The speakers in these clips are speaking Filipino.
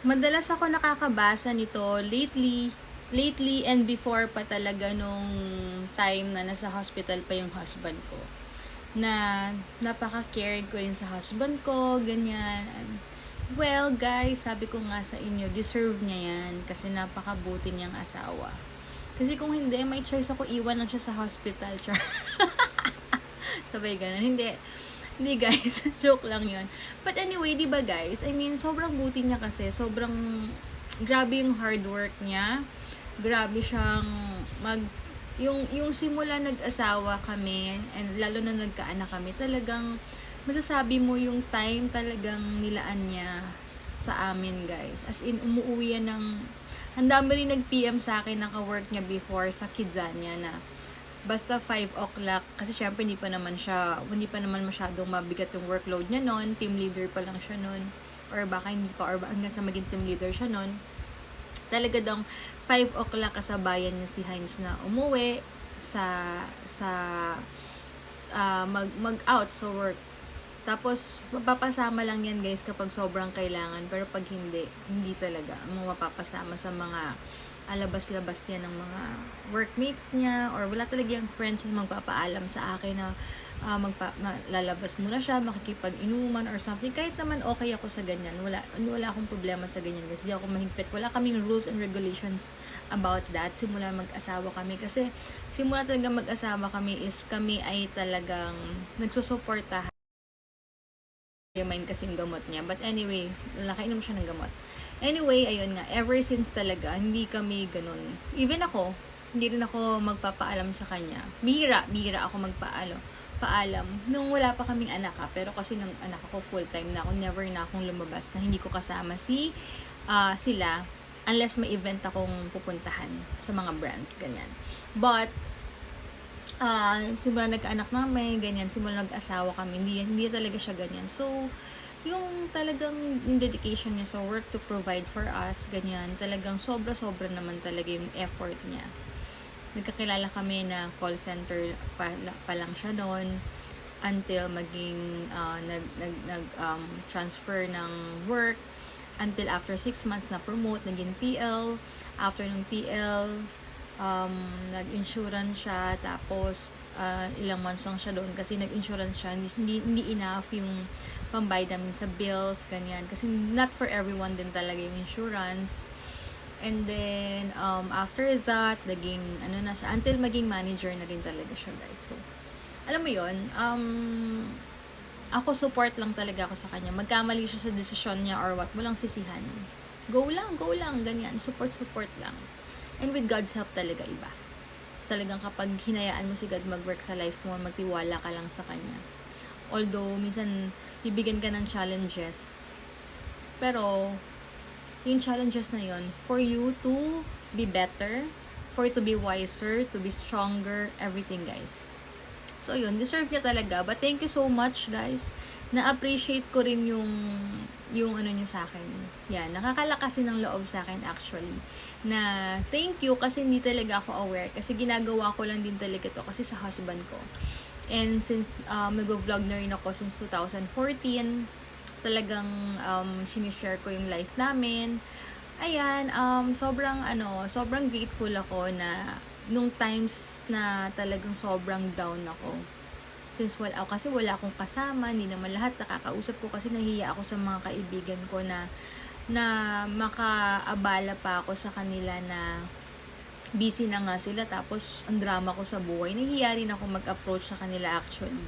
Madalas ako nakakabasa nito lately, lately and before pa talaga nung time na nasa hospital pa yung husband ko. Na napaka-cared ko rin sa husband ko, ganyan. Well, guys, sabi ko nga sa inyo, deserve niya yan kasi napakabuti niyang asawa. Kasi kung hindi, may choice ako iwan lang siya sa hospital. Char. Sabay ganun. Hindi. Hindi guys, joke lang yun. But anyway, di ba guys, I mean, sobrang buti niya kasi, sobrang grabe yung hard work niya. Grabe siyang mag yung yung simula nag-asawa kami and lalo na nagkaanak kami, talagang masasabi mo yung time talagang nilaan niya sa amin guys. As in, umuwi yan ng ang dami rin nag-PM sa akin naka-work niya before sa Kidzania na basta 5 o'clock kasi syempre hindi pa naman siya hindi pa naman masyadong mabigat yung workload niya noon team leader pa lang siya noon or baka hindi pa or hanggang sa maging team leader siya noon talaga daw 5 o'clock kasabayan niya si Heinz na umuwi sa sa uh, mag mag out sa work. Tapos mapapasama lang yan guys kapag sobrang kailangan. Pero pag hindi hindi talaga. Mo mapapasama sa mga alabas-labas yan ng mga workmates niya or wala talaga yung friends na magpapaalam sa akin na uh, magpa, lalabas muna siya, makikipag-inuman or something. Kahit naman okay ako sa ganyan. Wala, wala akong problema sa ganyan kasi ako mahigpit. Wala kaming rules and regulations about that. Simula mag-asawa kami. Kasi simula talaga mag-asawa kami is kami ay talagang nagsusuportahan mind kasi yung gamot niya. But anyway, nakainom siya ng gamot. Anyway, ayun nga, ever since talaga, hindi kami ganun. Even ako, hindi rin ako magpapaalam sa kanya. Bihira, bihira ako magpaalo paalam nung wala pa kaming anak ha. Pero kasi nung anak ako full time na ako, never na akong lumabas na hindi ko kasama si uh, sila unless may event akong pupuntahan sa mga brands, ganyan. But, uh, simula nagkaanak namin, ganyan, simula nag-asawa kami, hindi, hindi talaga siya ganyan. So, yung talagang yung dedication niya sa work to provide for us, ganyan, talagang sobra-sobra naman talaga yung effort niya. Nagkakilala kami na call center pa, pa lang siya noon until maging uh, nag, nag, nag um, transfer ng work until after 6 months na promote, naging TL. After ng TL, um, nag-insurance siya, tapos uh, ilang months lang siya doon kasi nag-insurance siya, hindi, hindi enough yung namin sa bills, ganyan. Kasi not for everyone din talaga yung insurance. And then, um, after that, naging, ano na siya, until maging manager na rin talaga siya, guys. So, alam mo yon um, ako support lang talaga ako sa kanya. Magkamali siya sa desisyon niya or what, mo lang sisihan. Go lang, go lang, ganyan. Support, support lang. And with God's help talaga iba. Talagang kapag hinayaan mo si God mag-work sa life mo, magtiwala ka lang sa Kanya. Although, minsan, bibigyan ka ng challenges. Pero, yung challenges na yon for you to be better, for you to be wiser, to be stronger, everything guys. So yun, deserve niya talaga. But thank you so much guys. Na-appreciate ko rin yung yung ano niyo sa akin. Yan, nakakalakas din ng loob sa akin actually. Na thank you kasi hindi talaga ako aware. Kasi ginagawa ko lang din talaga to kasi sa husband ko. And since um, nag-vlog na rin ako since 2014, talagang um, sinishare ko yung life namin. Ayan, um, sobrang ano, sobrang grateful ako na nung times na talagang sobrang down ako. Since wala ako, kasi wala akong kasama, hindi naman lahat nakakausap ko kasi nahiya ako sa mga kaibigan ko na na makaabala pa ako sa kanila na busy na nga sila tapos ang drama ko sa buhay nahihiya rin ako mag-approach sa kanila actually.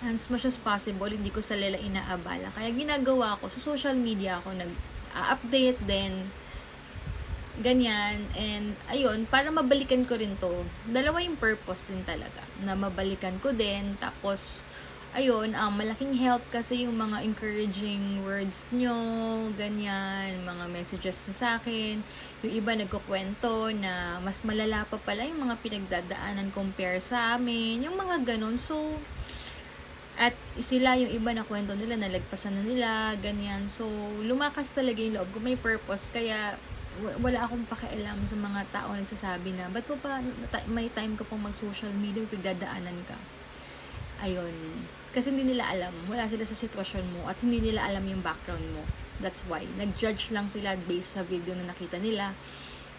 And as much as possible hindi ko sa nila inaabala. Kaya ginagawa ko sa social media ako nag-update then ganyan. And ayun para mabalikan ko rin to dalawa yung purpose din talaga. Na mabalikan ko din tapos ayun, um, malaking help kasi yung mga encouraging words nyo, ganyan, mga messages nyo sa akin. Yung iba nagkukwento na mas malala pa pala yung mga pinagdadaanan compare sa amin, yung mga ganun. So, at sila yung iba na kwento nila, nalagpasan na nila, ganyan. So, lumakas talaga yung loob ko. May purpose. Kaya, wala akong pakialam sa mga tao nagsasabi na, ba't mo pa may time ka pong mag-social media, pagdadaanan ka? Ayun. Kasi hindi nila alam, wala sila sa sitwasyon mo at hindi nila alam yung background mo. That's why. Nag-judge lang sila based sa video na nakita nila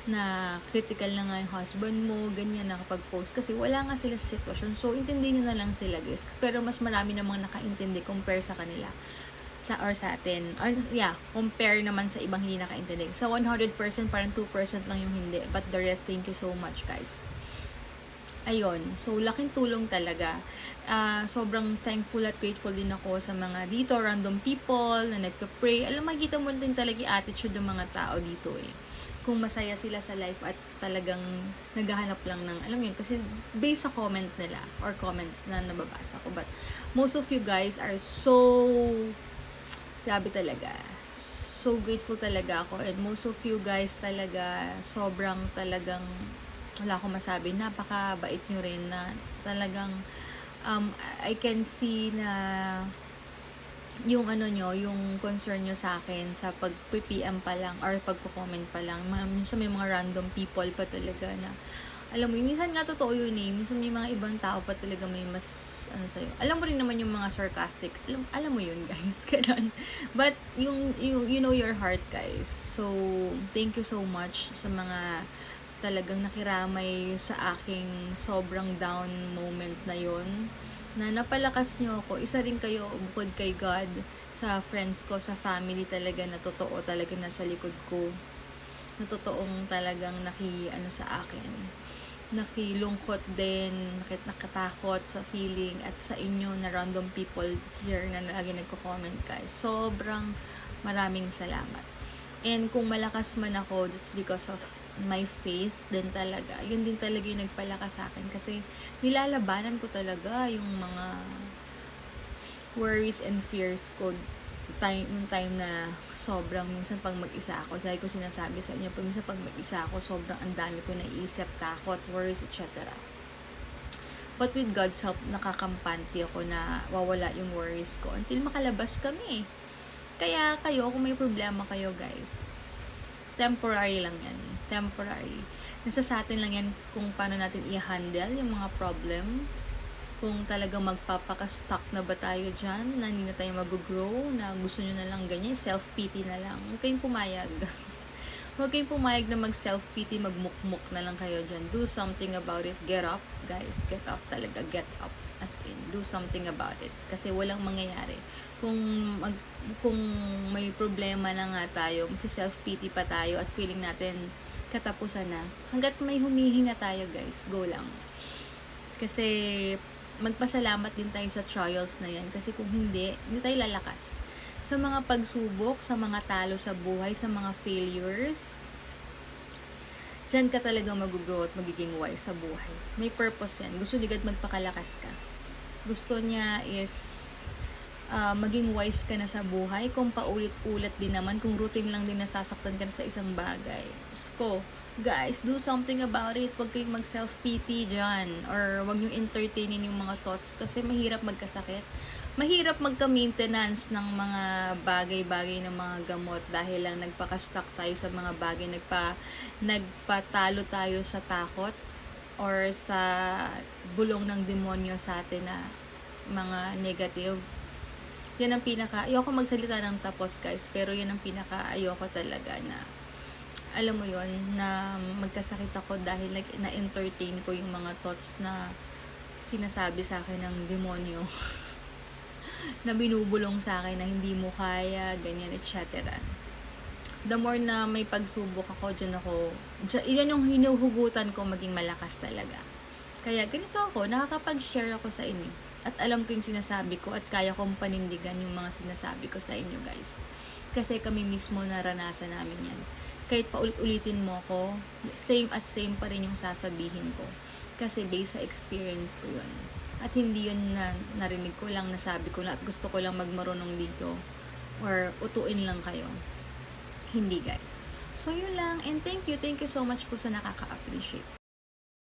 na critical na nga yung husband mo, ganyan, nakapag-post. Kasi wala nga sila sa sitwasyon. So, intindihin nyo na lang sila, guys. Pero mas marami namang nakaintindi compare sa kanila sa or sa atin. Or, yeah, compare naman sa ibang hindi nakaintindi. Sa 100%, parang 2% lang yung hindi. But the rest, thank you so much, guys. Ayun. So, laking tulong talaga. Ah, sobrang thankful at grateful din ako sa mga dito, random people na nagpa-pray. Alam, makikita mo din talaga yung attitude ng mga tao dito eh. Kung masaya sila sa life at talagang naghahanap lang ng, alam yun, kasi based sa comment nila or comments na nababasa ko. But most of you guys are so, grabe talaga. So grateful talaga ako. And most of you guys talaga, sobrang talagang, wala akong masabi, napakabait nyo rin na talagang, um, I can see na yung ano nyo, yung concern nyo sa akin sa pag-PM pa lang or pagko-comment pa lang. Minsan may mga random people pa talaga na alam mo, minsan nga totoo yun eh. Minsan may mga ibang tao pa talaga may mas, ano sa'yo. Alam mo rin naman yung mga sarcastic. Alam, alam mo yun, guys. Ganun. But, yung, you, you know your heart, guys. So, thank you so much sa mga talagang nakiramay sa aking sobrang down moment na yon na napalakas nyo ako. Isa rin kayo bukod kay God sa friends ko, sa family talaga na totoo talaga nasa likod ko. Na totoong talagang naki, ano sa akin nakilungkot din, nakit nakatakot sa feeling at sa inyo na random people here na lagi nagko-comment guys. Sobrang maraming salamat. And kung malakas man ako, that's because of my faith din talaga. Yun din talaga yung nagpalakas sa akin kasi nilalabanan ko talaga yung mga worries and fears ko time, nung time na sobrang minsan pag mag-isa ako, sabi ko sinasabi sa inyo, pag minsan pag mag-isa ako, sobrang ang dami ko naisip, takot, worries, etc. But with God's help, nakakampante ako na wawala yung worries ko until makalabas kami. Kaya kayo, kung may problema kayo guys, temporary lang yan. Temporary. Nasa sa atin lang yan kung paano natin i-handle yung mga problem kung talagang magpapaka-stuck na ba tayo dyan, na hindi na tayo mag-grow, na gusto nyo na lang ganyan, self-pity na lang. Huwag kayong pumayag. Huwag kayong pumayag na mag-self-pity, magmukmuk na lang kayo dyan. Do something about it. Get up, guys. Get up talaga. Get up. As in, do something about it. Kasi walang mangyayari. Kung, mag, kung may problema na nga tayo, mag-self-pity pa tayo at feeling natin katapusan na. Hanggat may humihinga tayo, guys, go lang. Kasi magpasalamat din tayo sa trials na yan kasi kung hindi, hindi tayo lalakas. Sa mga pagsubok, sa mga talo sa buhay, sa mga failures, dyan ka talaga mag-grow at magiging wise sa buhay. May purpose yan. Gusto ni God magpakalakas ka. Gusto niya is uh, maging wise ka na sa buhay. Kung paulit-ulit din naman, kung routine lang din nasasaktan ka na sa isang bagay. Gusto guys, do something about it. Huwag kayong mag-self-pity dyan. Or huwag nyo entertainin yung mga thoughts kasi mahirap magkasakit. Mahirap magka-maintenance ng mga bagay-bagay ng mga gamot dahil lang nagpaka-stuck tayo sa mga bagay. Nagpa, nagpatalo tayo sa takot or sa bulong ng demonyo sa atin na mga negative. Yan ang pinaka, ayoko magsalita ng tapos guys, pero yan ang pinaka ayoko talaga na alam mo yon na magkasakit ako dahil like, na-entertain ko yung mga thoughts na sinasabi sa akin ng demonyo na binubulong sa akin na hindi mo kaya, ganyan, etc. The more na may pagsubok ako, dyan ako, dyan, yan yung hinuhugutan ko maging malakas talaga. Kaya ganito ako, nakakapag-share ako sa inyo. At alam ko yung sinasabi ko at kaya kong panindigan yung mga sinasabi ko sa inyo guys. Kasi kami mismo naranasan namin yan kahit paulit-ulitin mo ko, same at same pa rin yung sasabihin ko. Kasi based sa experience ko yun. At hindi yun na narinig ko lang, nasabi ko lang at gusto ko lang magmarunong dito. Or utuin lang kayo. Hindi guys. So yun lang. And thank you, thank you so much po sa nakaka-appreciate.